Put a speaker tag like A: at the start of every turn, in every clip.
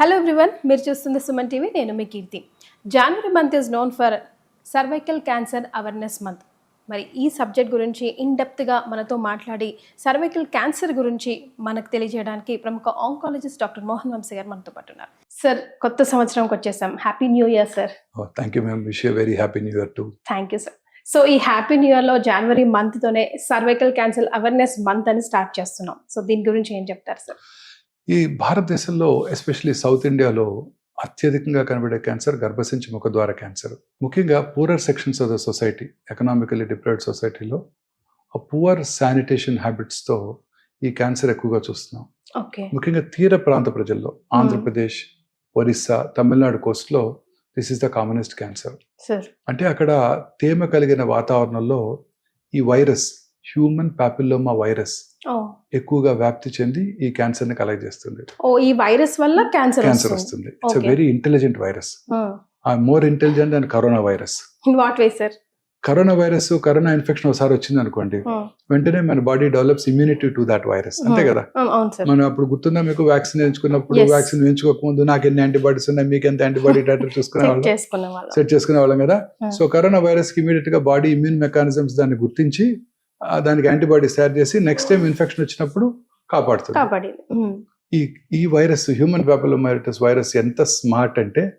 A: Hello everyone మీరు చూస్తుంది Suman TV నేను మీ కీర్తి. January month is known for cervical cancer awareness month మరి ఈ సబ్జెక్ట్ గురించి ఇన్ డెప్త్గా మనతో మాట్లాడి సర్వైకల్ క్యాన్సర్ గురించి మనకు తెలియజేయడానికి ప్రముఖ ఆంకాలజిస్ట్ డాక్టర్ మోహన్ వంశీ గారు మనతో పాటు ఉన్నారు. సార్ కొత్త సంవత్సరంకి వచ్చేసాం. Happy new year sir
B: ma'am. Wish you a very happy new year too.
A: Thank you sir so ఈ హ్యాపీ న్యూ ఇయర్లో జనవరి మంత్తోనే సర్వైకల్ క్యాన్సర్ అవేర్నెస్ మంత్ అని స్టార్ట్ చేస్తున్నాం. సో దీని గురించి ఏం చెప్తారు సార్
B: ఈ భారతదేశంలో ఎస్పెషల్లీ సౌత్ ఇండియాలో అత్యధికంగా కనబడే క్యాన్సర్ గర్భసించి ముఖ ద్వార క్యాన్సర్. ముఖ్యంగా poorer sections of the society economically deprived సొసైటీలో ఆ పువర్ శానిటేషన్ హ్యాబిట్స్తో ఈ క్యాన్సర్ ఎక్కువగా చూస్తున్నాం. ముఖ్యంగా తీర ప్రాంత ప్రజల్లో Andhra Pradesh Orissa Tamil Nadu కోస్ట్లో this is the commonest cancer.
A: Sir.
B: అంటే అక్కడ తేమ కలిగిన వాతావరణంలో ఈ వైరస్ హ్యూమన్ పాపిల్లోమా వైరస్ ఎక్కువగా వ్యాప్తి చెంది ఈ క్యాన్సర్ని కలగజేస్తుంది
A: ఓ ఈ వైరస్ వల్ల క్యాన్సర్
B: క్యాన్సర్ వస్తుంది. It's. Very intelligent virus more intelligent and corona virus
A: what way sir
B: corona virus corona infection ఒకసారి వచ్చింది అనుకోండి వెంటనే మన body develops immunity to that virus అంతే కదా? మనం అప్పుడు గుర్తుందా మీకు వ్యాక్సిన్ ఎంచుకున్నప్పుడు
A: Yes.
B: వ్యాక్సిన్ ఎంచుకోకముందు నాకు ఎన్ని యాంటీబాడీస్ ఉన్నాయి మీకు ఎంత యాంటీబాడీ టాటర్ చూసుకునే వాళ్ళం? సెట్ చేసుకునే వాళ్ళం కదా. సో కరోనా వైరస్కి ఇమీడియట్గా బాడీ ఇమ్యూన్ మెకానిజమ్స్ దాన్ని గుర్తించి దానికి యాంటీబాడీస్ తయారు చేసి నెక్స్ట్ టైం ఇన్ఫెక్షన్ వచ్చినప్పుడు కాపాడుతుంది. ఈ ఈ వైరస్ హ్యూమన్ పాపులోమైటిస్ వైరస్ ఎంత స్మార్ట్ అంటే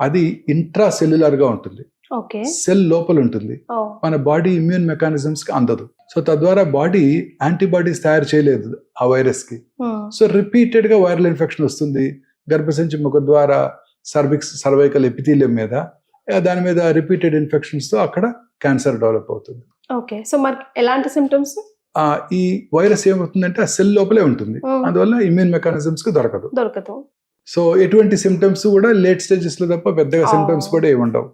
B: అది ఇంట్రా సెల్యులర్గా ఉంటుంది. సెల్ లోపల ఉంటుంది. మన బాడీ ఇమ్యూన్ మెకానిజమ్స్కి అందదు. సో తద్వారా బాడీ యాంటీబాడీస్ తయారు చేయలేదు ఆ వైరస్కి. సో రిపీటెడ్గా వైరల్ ఇన్ఫెక్షన్ వస్తుంది. గర్భసంచి ముఖ ద్వారా సర్విక్స్ సర్వైకల్ ఎపిథీలియం మీద దాని మీద రిపీటెడ్ ఇన్ఫెక్షన్స్తో అక్కడ క్యాన్సర్ డెవలప్ అవుతుంది.
A: ఓకే. సో మరి ఎలాంటి సిమ్టమ్స్
B: ఈ వైరస్ ఏమవుతుందంటే ఆ సెల్ లోపలే ఉంటుంది. అందువల్ల ఇమ్యూన్ మెకానిజమ్స్కి దొరకదు.
A: దొరకదు.
B: సో ఎటువంటి సిమ్టమ్స్ కూడా లేట్ స్టేజెస్లో తప్ప పెద్దగా. సిమ్టమ్స్ కూడా ఏమి ఉండవు.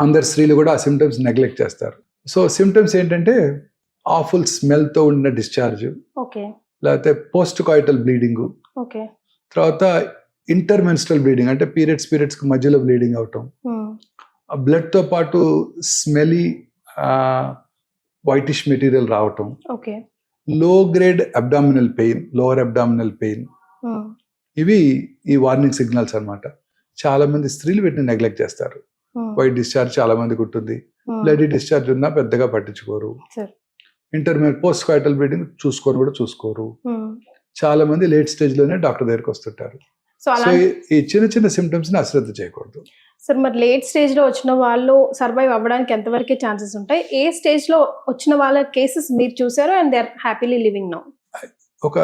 B: అందరు స్త్రీలు కూడా ఆ సిమ్టమ్స్ నెగ్లెక్ట్ చేస్తారు. సో సిమ్టమ్స్ ఏంటంటే ఆఫుల్ స్మెల్తో ఉన్న డిశ్చార్జ్
A: ఓకే.
B: లేకపోతే పోస్ట్ కాయిటల్ బ్లీడింగ్
A: ఓకే.
B: తర్వాత ఇంటర్మెన్స్ట్రల్ బ్లీడింగ్ అంటే పీరియడ్స్ పీరియడ్స్కి మధ్యలో బ్లీడింగ్ అవటం. ఆ బ్లడ్తో పాటు స్మెలీ వైటిష్ మెటీరియల్ రావటం. Low grade abdominal pain lower abdominal pain ఇవి ఈ వార్నింగ్ సిగ్నల్స్ అన్నమాట. చాలా మంది స్త్రీలు వీటిని నెగ్లెక్ట్ చేస్తారు. వైట్ డిశ్చార్జ్ చాలా మందికి ఉంటుంది. బ్లడీ డిశ్చార్జ్ ఉన్నా పెద్దగా పట్టించుకోరు. ఇంటర్మీడియట్ పోస్ట్ కాయిటల్ బ్లీడింగ్ చూసుకోరు కూడా చూసుకోరు. చాలా మంది లేట్ స్టేజ్లోనే డాక్టర్ దగ్గరికి వస్తుంటారు.
A: సో
B: ఈ చిన్న చిన్న సిమ్టమ్స్ని అశ్రద్ధ చేయకూడదు.
A: సార్ మరి లేట్ స్టేజ్లో వచ్చిన వాళ్ళు సర్వైవ్ అవ్వడానికి ఎంతవరకే ఛాన్సెస్ ఉంటాయి? ఏ స్టేజ్లో వచ్చిన వాళ్ళ కేసెస్ మీరు చూసారో and they are happily living now
B: ఒక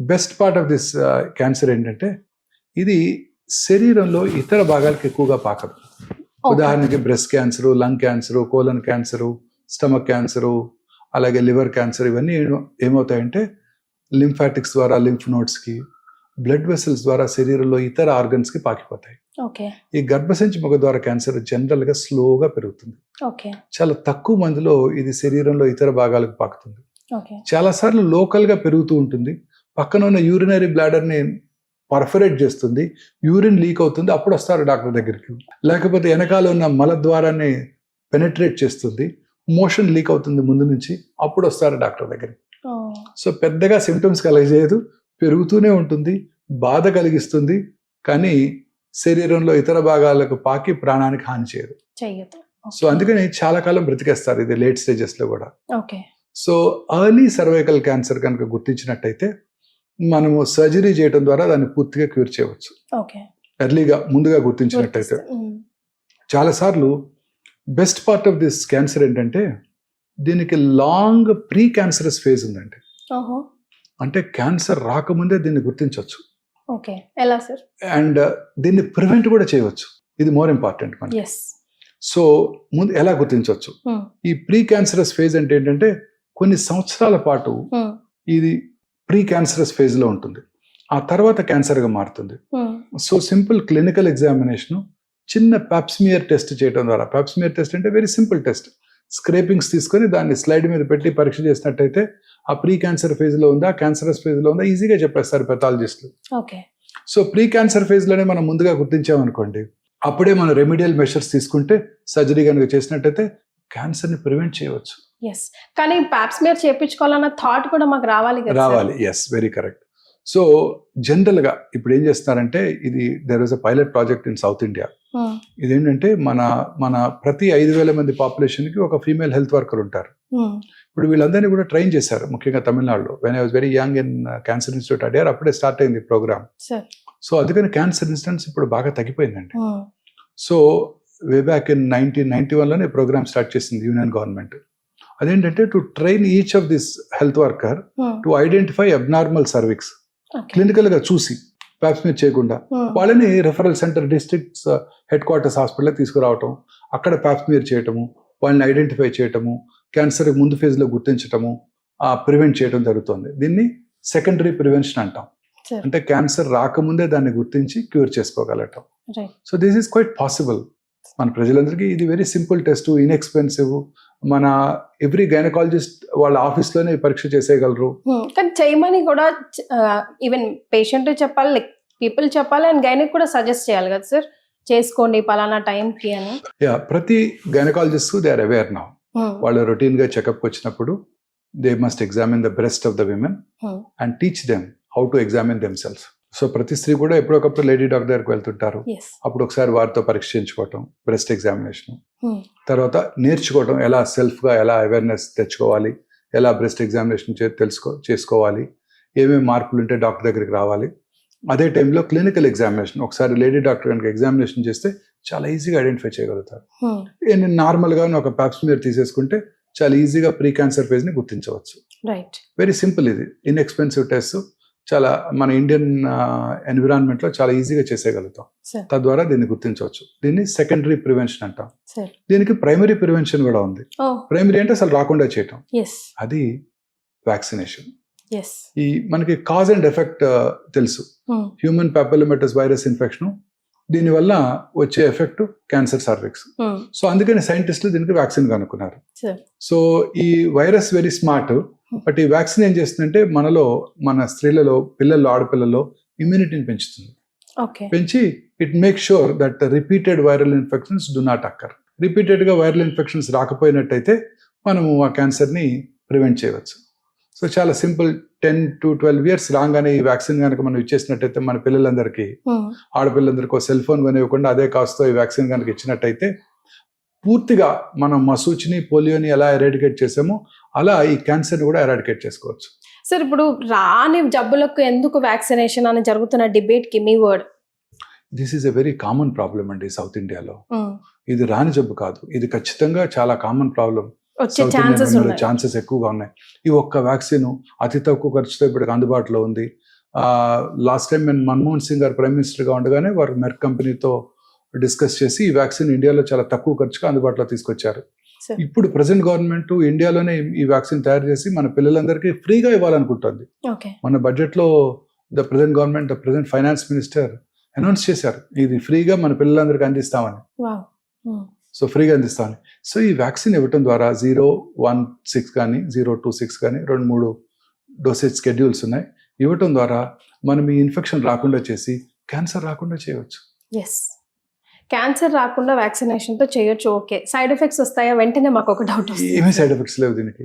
B: best part of this cancer ఏంటంటే ఇది శరీరంలో ఇతర భాగాలకు ఎక్కువగా పాకదు ఉదాహరణకి breast cancer lung cancer colon cancer stomach cancer అలాగే లివర్ క్యాన్సర్ ఇవన్నీ ఏమ- ఏమవుతాయంటే లింఫాటిక్స్ ద్వారా లింఫ్ నోట్స్కి బ్లడ్ వెసల్స్ ద్వారా శరీరంలో ఇతర ఆర్గన్స్కి పాకిపోతాయి. ఈ గర్భసంచి ముఖ ద్వారా క్యాన్సర్ జనరల్గా స్లోగా పెరుగుతుంది. చాలా తక్కువ మందిలో ఇది శరీరంలో ఇతర భాగాలకు పాకుతుంది. చాలా సార్లు లోకల్గా పెరుగుతూ ఉంటుంది. పక్కన ఉన్న యూరినరీ బ్లాడర్ని పర్ఫరేట్ చేస్తుంది. యూరిన్ లీక్ అవుతుంది. అప్పుడు వస్తారు డాక్టర్ దగ్గరికి. లేకపోతే వెనకాల ఉన్న మల ద్వారాన్ని పెనట్రేట్ చేస్తుంది. మోషన్ లీక్ అవుతుంది ముందు నుంచి. అప్పుడు వస్తారు డాక్టర్ దగ్గరికి. సో పెద్దగా సిమ్టమ్స్ కలగజేయదు. పెరుగుతూనే ఉంటుంది. బాధ కలిగిస్తుంది. కానీ శరీరంలో ఇతర భాగాలకు పాకి ప్రాణానికి హాని చేయదు. సో అందుకని చాలా కాలం బ్రతికేస్తారు ఇది లేట్ స్టేజెస్లో కూడా.
A: Okay.
B: So early cervical cancer కనుక గుర్తించినట్టయితే మనము సర్జరీ చేయడం ద్వారా దాన్ని పూర్తిగా క్యూర్ చేయవచ్చు. ఎర్లీగా ముందుగా గుర్తించినట్టయితే. చాలాసార్లు best part of this cancer ఏంటంటే దీనికి లాంగ్ ప్రీ క్యాన్సరస్ ఫేజ్ ఉందండి అంటే క్యాన్సర్ రాకముందే దీన్ని గుర్తించవచ్చు
A: ఓకే ఎలా సార్?
B: అండ్ దీన్ని ప్రివెంట్ కూడా చేయవచ్చు. ఇది మోర్ ఇంపార్టెంట్ మనకి. సో ముందు ఎలా గుర్తించవచ్చు? ఈ ప్రీ క్యాన్సరస్ ఫేజ్ అంటే ఏంటంటే కొన్ని సంవత్సరాల పాటు ఇది ప్రీ క్యాన్సరస్ ఫేజ్లో ఉంటుంది. ఆ తర్వాత క్యాన్సర్గా మారుతుంది సో సింపుల్ క్లినికల్ ఎగ్జామినేషన్ చిన్న పాప్స్మియర్ టెస్ట్ చేయడం ద్వారా. పాప్స్మియర్ టెస్ట్ అంటే వెరీ సింపుల్ టెస్ట్ స్క్రేపింగ్స్ తీసుకొని దాన్ని స్లైడ్ మీద పెట్టి పరీక్ష చేసినట్టయితే ఆ ప్రీ క్యాన్సర్ ఫేజ్లో ఉందా? క్యాన్సరస్ ఫేజ్లో ఉందా? ఈజీగా చెప్పేస్తారు పెథాలజిస్టులు
A: ఓకే
B: సో ప్రీ క్యాన్సర్ ఫేజ్లోనే మనం ముందుగా గుర్తించామనుకోండి అప్పుడే మనం రెమిడియల్ మెషర్స్ తీసుకుంటే సర్జరీ కనుక చేసినట్టయితే క్యాన్సర్ని ప్రివెంట్ చేయవచ్చు.
A: ఎస్ కానీ ప్యాప్స్ మీరు చేపించుకోవాలన్న థాట్ కూడా మాకు రావాలి?
B: రావాలి. ఎస్ వెరీ కరెక్ట్ సో జనరల్గా ఇప్పుడు ఏం చేస్తున్నారంటే ఇది there was a pilot project in South India ఇదేంటంటే మన మన ప్రతి ఐదు వేల మంది పాపులేషన్కి ఒక ఫీమేల్ హెల్త్ వర్కర్ ఉంటారు.
A: ఉమ్,
B: ఇప్పుడు వీళ్ళందరినీ కూడా ట్రైన్ చేశారు ముఖ్యంగా తమిళనాడులో. When I was very young in cancer institute Adyar అప్పుడే స్టార్ట్ అయింది ప్రోగ్రామ్ సో అందుకని క్యాన్సర్ ఇన్సిడెంట్స్ ఇప్పుడు బాగా తగ్గిపోయిందండి. So way back in nineteen ninety వన్లోనే programme start చేసింది యూనియన్ గవర్నమెంట్ అదేంటంటే to train each of this health worker to identify abnormal cervix
A: okay.
B: క్లినికల్గా చూసి pap smear చేయకుండా
A: um,
B: వాళ్ళని referral centre districts headquarters hospital తీసుకురావటం అక్కడ pap smear చేయటము వాళ్ళని ఐడెంటిఫై చేయటము క్యాన్సర్ ముందు ఫేజ్లో గుర్తించటము ప్రివెంట్ చేయడం జరుగుతుంది. దీన్ని సెకండరీ ప్రివెన్షన్ అంటాం. అంటే క్యాన్సర్ రాకముందే దాన్ని గుర్తించి cure చేసుకోగలటం. So this is quite possible మన ప్రజలందరికీ ఇది వెరీ సింపుల్ టెస్ట్ ఇన్ఎక్స్పెన్సివ్ మన ఎవ్రీ గైనకాలజిస్ట్ వాళ్ళ ఆఫీస్లోనే పరీక్ష చేసేయగలరు.
A: ఉమ్, కానీ చేయమని కూడా ఈవెన్ పేషెంట్ చెప్పాలి లైక్ పీపుల్ చెప్పాలి అండ్ గైనిక్ కూడా సజెస్ట్ చేయాలి కదా సార్ చేసుకోండి పలానా టైంకి అని.
B: యా ప్రతి గైనకాలజిస్ట్ దే ఆర్ అవేర్ నా వాళ్ళు రొటీన్గా చెకప్కి వచ్చినప్పుడు they must examine the breast of the women. And teach them how to examine themselves so ప్రతి స్త్రీ కూడా ఎప్పుడొకప్పుడు లేడీ డాక్టర్ దగ్గరికి వెళ్తుంటారు. అప్పుడు ఒకసారి వారితో పరీక్ష చేయించుకోవటం బ్రెస్ట్ ఎగ్జామినేషన్
A: Hmm.
B: తర్వాత నేర్చుకోవటం ఎలా సెల్ఫ్గా ఎలా అవేర్నెస్ తెచ్చుకోవాలి ఎలా బ్రెస్ట్ ఎగ్జామినేషన్ తెలుసుకో చేసుకోవాలి ఏమేమి మార్పులు ఉంటే డాక్టర్ దగ్గరికి రావాలి. అదే టైంలో క్లినికల్ ఎగ్జామినేషన్ ఒకసారి లేడీ డాక్టర్ కనుక ఎగ్జామినేషన్ చేస్తే చాలా ఈజీగా ఐడెంటిఫై చేయగలుగుతారు.
A: ఉమ్,
B: నేను నార్మల్గా ఒక ప్యాప్స్మియర్ తీసేసుకుంటే చాలా ఈజీగా ప్రీ క్యాన్సర్ ఫేజ్ని గుర్తించవచ్చు.
A: రైట్
B: వెరీ సింపుల్ ఇది. ఇన్ఎక్స్పెన్సివ్ టెస్ట్ చాలా మన ఇండియన్ ఎన్విరాన్మెంట్లో చాలా ఈజీగా చేసేయగలుగుతాం. తద్వారా దీన్ని గుర్తించవచ్చు. దీన్ని సెకండరీ ప్రివెన్షన్ అంటాం. దీనికి ప్రైమరీ ప్రివెన్షన్ కూడా ఉంది.
A: ఓ
B: ప్రైమరీ అంటే అసలు రాకుండా చేయటం. అది వ్యాక్సినేషన్. ఈ మనకి కాజ్ అండ్ ఎఫెక్ట్ తెలుసు.
A: Um,
B: human papillomatous virus infection దీనివల్ల వచ్చే effect cancer cervix.
A: Um,
B: so అందుకని సైంటిస్టులు దీనికి వ్యాక్సిన్ కనుక్కున్నారు. సో ఈ వైరస్ వెరీ స్మార్ట్ బట్ ఈ వ్యాక్సిన్ ఏం చేస్తుందంటే మనలో మన స్త్రీలలో పిల్లల్లో ఆడపిల్లల్లో ఇమ్యూనిటీని పెంచుతుంది. పెంచి it make sure that repeated viral infections do not occur రిపీటెడ్గా వైరల్ ఇన్ఫెక్షన్స్ రాకపోయినట్టయితే మనము ఆ క్యాన్సర్ని ప్రివెంట్ చేయవచ్చు. సో చాలా simple ten to twelve years రాగానే ఈ వ్యాక్సిన్ కనుక మనం ఇచ్చేసినట్టయితే మన పిల్లలందరికీ
A: ఉమ్,
B: ఆడపిల్లలందరికీ సెల్ ఫోన్ కొనివ్వకుండా అదే కాస్తో ఈ వ్యాక్సిన్ కనుక ఇచ్చినట్టయితే పూర్తిగా మనం మసూచిని పోలియోని ఎలా ఎరాడికేట్ చేసామో అలా ఈ క్యాన్సర్ కూడా ఎరాడికేట్ చేసుకోవచ్చు.
A: సార్ ఇప్పుడు రాని జబ్బులకు ఎందుకు వ్యాక్సినేషన్ అని జరుగుతున్న డిబేట్కి మీ word?
B: This is a very common problem అండి సౌత్ ఇండియాలో. ఇది రాని జబ్బు కాదు. ఇది ఖచ్చితంగా చాలా కామన్ ప్రాబ్లం
A: ఛాన్సెస్
B: ఎక్కువగా ఉన్నాయి. ఈ ఒక్క వ్యాక్సిన్ అతి తక్కువ ఖర్చుతో ఇప్పటికి అందుబాటులో ఉంది. లాస్ట్ టైం నేను మన్మోహన్ సింగ్ గారు ప్రైమ్ మినిస్టర్గా ఉండగానే వారు మెర్క్ కంపెనీతో డిస్కస్ చేసి ఈ వ్యాక్సిన్ ఇండియాలో చాలా తక్కువ ఖర్చుగా అందుబాటులో తీసుకొచ్చారు. ఇప్పుడు ప్రజెంట్ గవర్నమెంట్ ఇండియాలోనే ఈ వ్యాక్సిన్ తయారు చేసి మన పిల్లలందరికీ ఫ్రీగా ఇవ్వాలనుకుంటుంది. మన బడ్జెట్లో the present government the present finance minister announce చేశారు. ఇది ఫ్రీగా మన పిల్లలందరికీ అందిస్తామని.
A: వావ్
B: సో ఫ్రీగా అందిస్తామని సో ఈ వ్యాక్సిన్ ఇవ్వటం ద్వారా జీరో వన్ సిక్స్ కానీ జీరో టూ సిక్స్ కానీ రెండు మూడు డోసేజ్ స్కెడ్యూల్స్ ఉన్నాయి. ఇవ్వటం ద్వారా మనం ఈ ఇన్ఫెక్షన్ రాకుండా చేసి క్యాన్సర్ రాకుండా చేయవచ్చు.
A: ఎస్ క్యాన్సర్ రాకుండా వ్యాక్సినేషన్తో చేయొచ్చు ఓకే. సైడ్ ఎఫెక్ట్స్ వస్తాయా? వెంటనే మాకు ఒక డౌట్
B: ఏమీ సైడ్ ఎఫెక్ట్స్ లేవు దీనికి.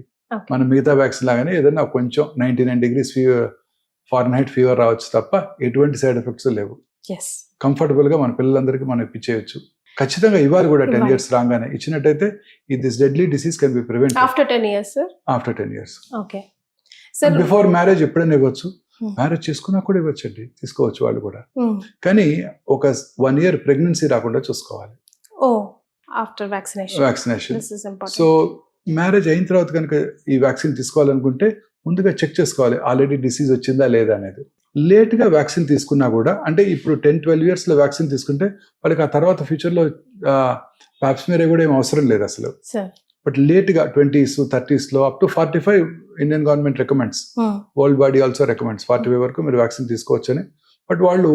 B: మనం మిగతా వ్యాక్సిన్ లాగానే ఏదైనా కొంచెం ninety nine degrees fever fahrenheit fever రావచ్చు తప్ప ఎటువంటి సైడ్ ఎఫెక్ట్స్ లేవు.
A: ఎస్
B: కంఫర్టబుల్గా మన పిల్లలందరికీ మనం ఇప్పించేయచ్చు ఖచ్చితంగా ఇవ్వాలి కూడా టెన్. ఇయర్స్ రాగానే ఇచ్చినట్టయితే ఈ this deadly disease can be prevent
A: after ten years
B: after ten years
A: okay sir
B: before marriage ఎప్పుడైనా ఇవ్వచ్చు. మ్యారేజ్ చేసుకున్నా కూడా ఇవ్వచ్చు అండి తీసుకోవచ్చు వాళ్ళు కూడా. కానీ ఒక వన్ ఇయర్ ప్రెగ్నెన్సీ రాకుండా చూసుకోవాలి.
A: ఓ after vaccination
B: vaccination so marriage అయిన తర్వాత కనుక ఈ వ్యాక్సిన్ తీసుకోవాలనుకుంటే ముందుగా చెక్ చేసుకోవాలి. ఆల్రెడీ డిసీజ్ వచ్చిందా లేదా అనేది. లేట్గా వ్యాక్సిన్ తీసుకున్నా కూడా అంటే ఇప్పుడు టెన్ ట్వెల్వ్ ఇయర్స్లో వ్యాక్సిన్ తీసుకుంటే వాళ్ళకి ఆ తర్వాత ఫ్యూచర్లో ప్యాప్స్మీరే కూడా ఏం అవసరం లేదు అసలు. బట్ లేట్గా twenties థర్టీస్లో up to forty five Indian government recommends. World body also recommends forty five వరకు మీరు వ్యాక్సిన్ తీసుకోవచ్చని. బట్ వాళ్ళు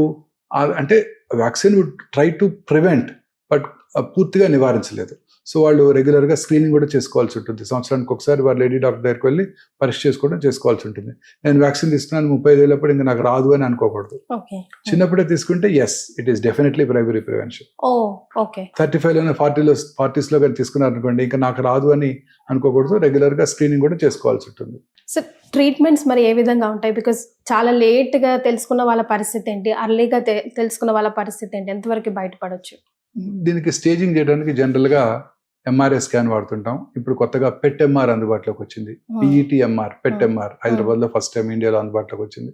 B: అంటే vaccine would try to prevent. But పూర్తిగా నివారించలేదు. సో వాళ్ళు రెగ్యులర్గా స్క్రీనింగ్ కూడా చేసుకోవాల్సి ఉంటుంది. సంవత్సరానికి ఒకసారి వారు లేడీ డాక్టర్ దగ్గరికి వెళ్ళి పరీక్ష చేసుకోవడం చేసుకోవాల్సి ఉంటుంది. నేను వ్యాక్సిన్ తీసుకున్నాను ముప్పై ఐదేళ్ళప్పుడు ఇంకా నాకు రాదు అని అనుకోకూడదు. చిన్నప్పుడే తీసుకుంటే yes it is definitely primary prevention thirty ఫైవ్లోనే ఫార్టీలో ఫార్టీస్లో కానీ తీసుకున్నారు అనుకోండి ఇంకా నాకు రాదు అని అనుకోకూడదు. రెగ్యులర్గా స్క్రీనింగ్ కూడా చేసుకోవాల్సి ఉంటుంది.
A: సో ట్రీట్మెంట్స్ మరి ఏ విధంగా ఉంటాయి? బికాస్ చాలా లేట్గా తెలుసుకున్న వాళ్ళ పరిస్థితి ఏంటి? అర్లీగా తెలుసుకున్న వాళ్ళ పరిస్థితి ఏంటి? ఎంతవరకు బయటపడవచ్చు
B: దీనికి స్టేజింగ్ చేయడానికి జనరల్గా ఎంఆర్ఐ స్కాన్ వాడుతుంటాం. ఇప్పుడు కొత్తగా పెట్ ఎంఆర్ అందుబాటులోకి వచ్చింది. PET MR PET. ఎంఆర్ హైదరాబాద్లో ఫస్ట్ టైం ఇండియాలో అందుబాటులోకి వచ్చింది.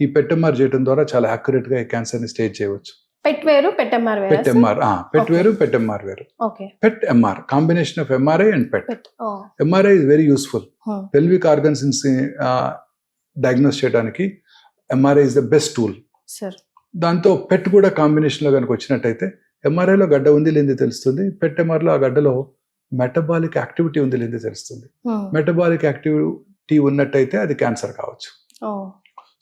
B: ఈ పెట్ ఎంఆర్ చేయడం ద్వారా చాలా యాక్యురేట్గా ఈ క్యాన్సర్ని స్టేజ్ చేయవచ్చు.
A: పెట్ వేరు పెట్ ఎంఆర్
B: పెట్ ఎంఆర్ పెట్. వేరు పెట్ ఎంఆర్ వేరు. PET MR combination of MRI and PET MRI is very useful. Pelvic organs diagnose చేయడానికి MRI is the best tool
A: sir
B: దాంతో పెట్ కూడా కాంబినేషన్లో కనుక వచ్చినట్టయితే ఎంఆర్ఐలో గడ్డ ఉంది లేనిది తెలుస్తుంది. పెట్ ఆ గడ్డలో మెటబాలిక్ యాక్టివిటీ ఉంది లేనిది తెలుస్తుంది. మెటబాలిక్ యాక్టివిటీ ఉన్నట్టయితే అది క్యాన్సర్ కావచ్చు.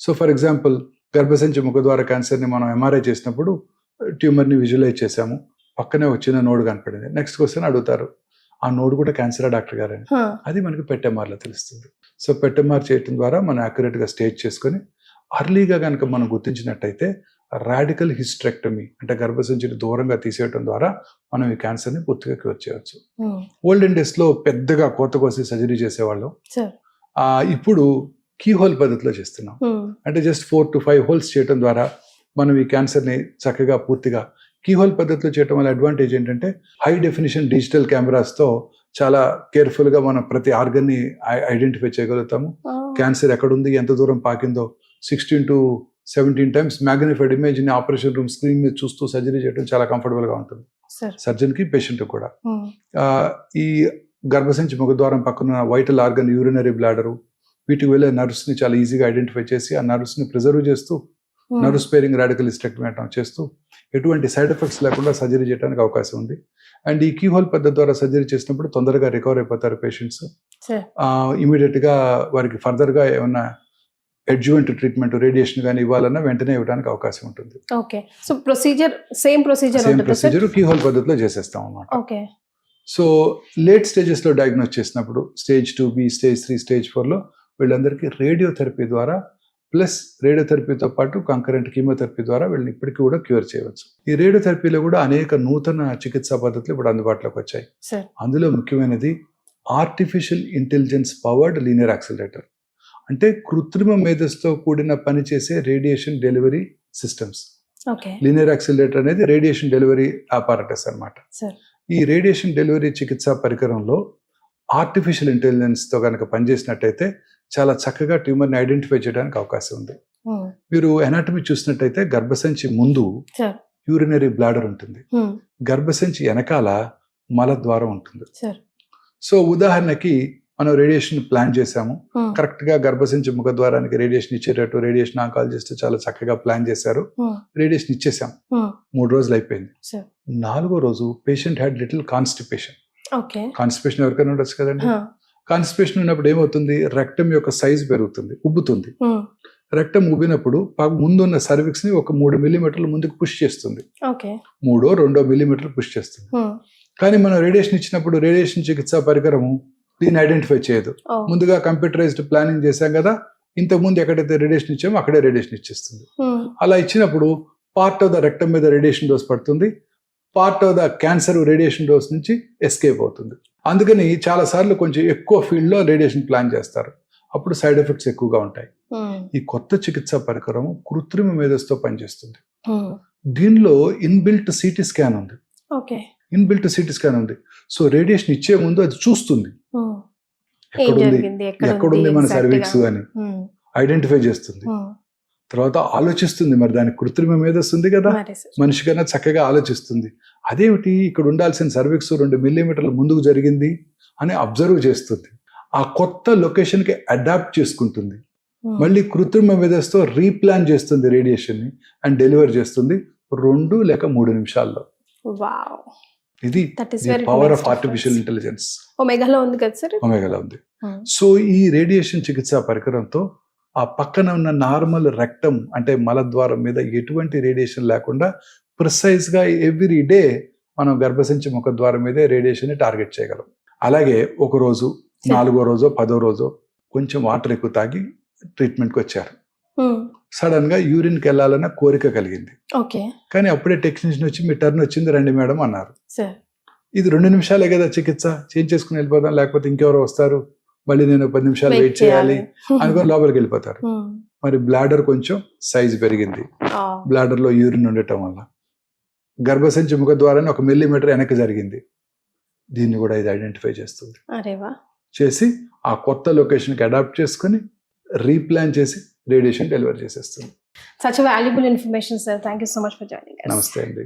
B: సో ఫర్ ఎగ్జాంపుల్ గర్భసంచి ముఖద్వార క్యాన్సర్ని మనం ఎంఆర్ఐ చేసినప్పుడు ట్యూమర్ని విజువలైజ్ చేసాము పక్కనే వచ్చిన నోడ్ కనపడింది. నెక్స్ట్ క్వశ్చన్ అడుగుతారు. ఆ నోడ్ కూడా క్యాన్సర్ డాక్టర్ గారని? అది మనకి పెట్టెంఆర్లో తెలుస్తుంది. సో పెట్టెంఆర్ చేయటం ద్వారా మనం యాక్యురేట్గా స్టేజ్ చేసుకొని అర్లీగా కనుక మనం గుర్తించినట్టయితే రాడికల్ హిస్ట్రెక్టమీ అంటే గర్భసంచిని దూరంగా తీసేయటం ద్వారా మనం ఈ క్యాన్సర్ని పూర్తిగా క్యూర్ చేయవచ్చు. ఓల్డెన్ డేస్లో పెద్దగా కోత కోసి సర్జరీ చేసేవాళ్ళం. ఇప్పుడు కీ హోల్ పద్ధతిలో చేస్తున్నాం. అంటే just four to five holes చేయడం ద్వారా మనం ఈ క్యాన్సర్ని చక్కగా పూర్తిగా కీ హోల్ పద్ధతిలో చేయడం వల్ల అడ్వాంటేజ్ ఏంటంటే హై డెఫినిషన్ డిజిటల్ కెమెరాస్తో చాలా కేర్ఫుల్గా మనం ప్రతి ఆర్గన్ని ఐడెంటిఫై చేయగలుగుతాము. క్యాన్సర్ ఎక్కడుంది ఎంత దూరం పాకిందో sixteen to seventeen times magnified ఇమేజ్ని ఆపరేషన్ రూమ్ స్క్రీన్ మీద చూస్తూ సర్జరీ చేయడం చాలా కంఫర్టబుల్గా ఉంటుంది.
A: సార్
B: సర్జన్కి పేషెంట్ కూడా. ఆ, ఈ గర్భసంచి ముఖద్వారం పక్కన వైటల్ ఆర్గన్ యూరినరీ బ్లాడరు వీటికి వెళ్ళే నర్వ్స్ని చాలా ఈజీగా ఐడెంటిఫై చేసి ఆ నర్వ్స్ని ప్రిజర్వ్ చేస్తూ నర్వ్ స్పేరింగ్ రాడికల్ హిస్టెక్టమీ చేస్తూ ఎటువంటి సైడ్ ఎఫెక్ట్స్ లేకుండా సర్జరీ చేయడానికి అవకాశం ఉంది. అండ్ ఈ కీహోల్ పద్ధతి ద్వారా సర్జరీ చేసినప్పుడు తొందరగా రికవర్ అయిపోతారు పేషెంట్స్
A: సార్
B: ఇమీడియట్గా వారికి ఫర్దర్గా ఏమన్నా అడ్జువెంట్ ట్రీట్మెంట్ రేడియేషన్ కానీ ఇవ్వాలన్నా వెంటనే ఇవ్వడానికి అవకాశం ఉంటుంది.
A: Okay. So procedure same procedure
B: same procedure keyhole పద్ధతిలో చేసేస్తాం అన్నమాట.
A: ఓకే.
B: సో లేట్ స్టేజెస్లో డయాగ్నోస్ చేసినప్పుడు stage two B stage three stage ఫోర్లో వీళ్ళందరికీ రేడియోథెరపీ ద్వారా ప్లస్ రేడియోథెరపీతో పాటు కంకరెంట్ కీమోథెరపీ ద్వారా వీళ్ళని ఇప్పటికీ కూడా క్యూర్ చేయవచ్చు. ఈ రేడియోథెరపీలో కూడా అనేక నూతన చికిత్సా పద్ధతులు ఇప్పుడు అందుబాటులోకి వచ్చాయి. అందులో ముఖ్యమైనది artificial intelligence powered linear accelerator. అంటే కృత్రిమ మేధస్తో కూడిన పనిచేసే radiation delivery systems. Linear accelerator అనేది రేడియేషన్ డెలివరీ అపారటస్ అన్నమాట.
A: సార్.
B: ఈ రేడియేషన్ డెలివరీ చికిత్సా పరికరంలో ఆర్టిఫిషియల్ ఇంటెలిజెన్స్తో కనుక పనిచేసినట్టయితే చాలా చక్కగా ట్యూమర్ని ఐడెంటిఫై చేయడానికి అవకాశం ఉంది. మీరు ఎనాటమీ చూసినట్టయితే గర్భసంచి ముందు యూరినరీ బ్లాడర్ ఉంటుంది. గర్భసంచి వెనకాల మలద్వారం ఉంటుంది. సో ఉదాహరణకి మనం రేడియేషన్ ప్లాన్ చేశాము. కరెక్ట్గా గర్భసంచి ముఖద్వారానికి రేడియేషన్ ఇచ్చేటట్టు రేడియేషన్ ఆంకాలజిస్ట్ చాలా చక్కగా ప్లాన్ చేశారు. రేడియేషన్ ఇచ్చేసాం మూడు రోజులు అయిపోయింది. నాలుగో రోజు patient had little constipation
A: okay
B: constipation ఎవరికైనా ఉండొచ్చు కదండి. కాన్స్టిపేషన్ ఉన్నప్పుడు ఏమవుతుంది? రెక్టం యొక్క సైజ్ పెరుగుతుంది ఉబ్బుతుంది. రెక్టం ఉబ్బినప్పుడు ముందున్న సర్విక్స్ని ఒక మూడు మిల్లీమీటర్లు ముందుకు పుష్ చేస్తుంది. మూడో రెండో మిల్లీమీటర్లు పుష్ చేస్తుంది. కానీ మనం రేడియేషన్ ఇచ్చినప్పుడు రేడియేషన్ చికిత్సా పరికరము దీన్ని ఐడెంటిఫై చేయదు. ముందుగా కంప్యూటరైజ్డ్ ప్లానింగ్ చేశాం కదా ఇంతకు ముందు ఎక్కడైతే రేడియేషన్ ఇచ్చామో అక్కడే రేడియేషన్ ఇచ్చేస్తుంది. అలా ఇచ్చినప్పుడు పార్ట్ ఆఫ్ ద రెక్టం మీద రేడియేషన్ డోస్ పడుతుంది. Part of the cancer radiation dose నుంచి ఎస్కేప్ అవుతుంది. అందుకని చాలా సార్లు కొంచెం ఎక్కువ ఫీల్డ్లో రేడియేషన్ ప్లాన్ చేస్తారు. అప్పుడు సైడ్ ఎఫెక్ట్స్ ఎక్కువగా ఉంటాయి. ఈ కొత్త చికిత్సా పరికరం కృత్రిమ మేధస్తో పనిచేస్తుంది. దీనిలో ఇన్బిల్ట్ సిటీ స్కాన్ ఉంది.
A: ఓకే.
B: ఇన్బిల్ట్ సిటీ స్కాన్ ఉంది. సో రేడియేషన్ ఇచ్చే ముందు అది చూస్తుంది. ఎక్కడుంది ఎక్కడుంది మన సర్వీక్స్? అని ఐడెంటిఫై చేస్తుంది. తర్వాత ఆలోచిస్తుంది. మరి దానికి కృత్రిమ మేధస్సు ఉంది కదా. మనిషి కన్నా చక్కగా ఆలోచిస్తుంది. అదేమిటి? ఇక్కడ ఉండాల్సిన సర్వీక్స్ రెండు మిల్లీమీటర్ల ముందుకు జరిగింది అని అబ్జర్వ్ చేస్తుంది. ఆ కొత్త లొకేషన్కి అడాప్ట్ చేసుకుంటుంది. మళ్ళీ కృత్రిమ మేధస్తో రీప్లాన్ చేస్తుంది రేడియేషన్ని అండ్ డెలివర్ చేస్తుంది రెండు లేక మూడు నిమిషాల్లో.
A: వావ్.
B: ఇది పవర్ ఆఫ్ ఆర్టిఫిషియల్ ఇంటెలిజెన్స్
A: ఒమేగాలో ఉంది కదా సార్
B: ఒమేగలా ఉంది. సో ఈ రేడియేషన్ చికిత్సా పరికరంతో ఆ పక్కన ఉన్న నార్మల్ రెక్టం అంటే మలద్వారం మీద ఎటువంటి రేడియేషన్ లేకుండా ప్రిసైజ్గా ఎవ్రీ డే మనం గర్భసంచి ముఖద్వారం మీదే రేడియేషన్ని టార్గెట్ చేయగలం. అలాగే ఒక రోజు. నాలుగో రోజో పదో రోజో కొంచెం వాటర్ ఎక్కువ తాగి ట్రీట్మెంట్కి వచ్చారు.
A: ఉమ్,
B: సడన్గా యూరిన్కి వెళ్ళాలన్న కోరిక కలిగింది.
A: ఓకే.
B: కానీ అప్పుడే టెక్నీషియన్ వచ్చి మీ టర్న్ వచ్చింది రండి మేడం అన్నారు. ఇది రెండు నిమిషాలే కదా చికిత్స చేంజ్ చేసుకుని వెళ్ళిపోదాం లేకపోతే ఇంకెవరో వస్తారు మళ్ళీ నేను పది నిమిషాలు వెయిట్ చేయాలి. అనుకొని లోపలికి వెళ్ళిపోతారు.
A: ఉమ్.
B: మరి బ్లాడర్ కొంచెం సైజ్ పెరిగింది. బ్లాడర్లో యూరిన్ ఉండటం వల్ల. గర్భసంచి ముఖ ద్వారానే ఒక మిల్లీమీటర్ వెనక్కి జరిగింది. దీన్ని కూడా ఇది ఐడెంటిఫై చేస్తుంది. చేసి ఆ కొత్త లొకేషన్కి అడాప్ట్ చేసుకొని రీప్లాన్ చేసి రేడియేషన్ డెలివరీ చేసేస్తుంది.
A: Such valuable information sir thank you so much for joining
B: నమస్తే అండి.